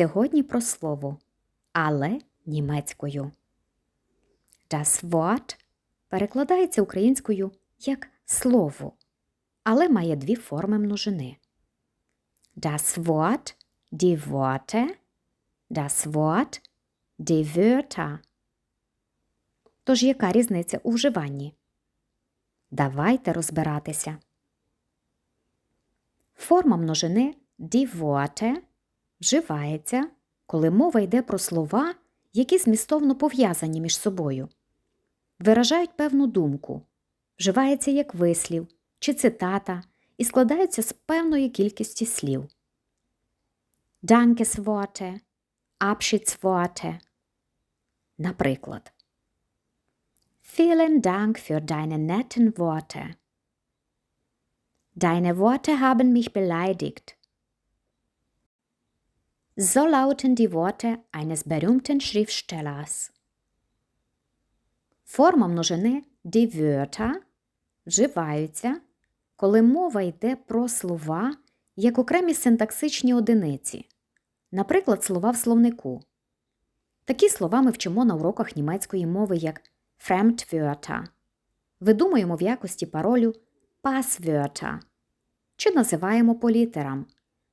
Сьогодні про слово, але німецькою. Das Wort перекладається українською як слово, але має дві форми множини. Das Wort, die Worte, das Wort, die Wörter. Тож яка різниця у вживанні? Давайте розбиратися. Форма множини die Worte вживається, коли мова йде про слова, які змістовно пов'язані між собою, виражають певну думку, вживається як вислів чи цитата і складаються з певної кількості слів. Dankesworte, Abschiedsworte. Наприклад, Vielen Dank für deine netten Worte. Deine Worte haben mich beleidigt. So lauten die Worte eines berühmten Schriftstellers. Форма множини die Wörter вживаються, коли мова йде про слова як окремі синтаксичні одиниці, наприклад, слова в словнику. Такі слова ми вчимо на уроках німецької мови як Fremdwörter. Видумуємо в якості паролю Passwörter чи називаємо по літерам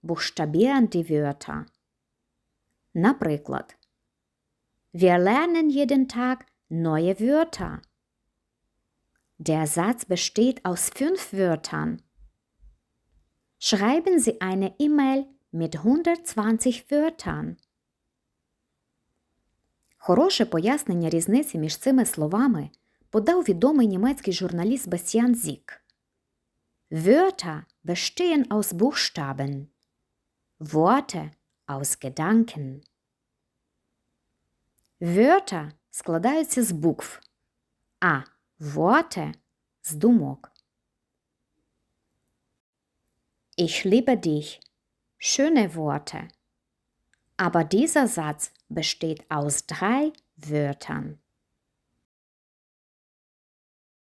Buchstabieren Wörter. Наприклад, Wir lernen jeden Tag neue Wörter. Der Satz besteht aus fünf Wörtern. Schreiben Sie eine E-Mail mit 120 Wörtern. Хороше пояснення різниці між цими словами подав відомий німецький журналіст Бастіан Зік. Wörter bestehen aus Buchstaben, Worte aus Gedanken. Wörter складаються з букв, а Worte – з думок. Ich liebe dich. Schöne Worte. Aber dieser Satz besteht aus drei Wörtern.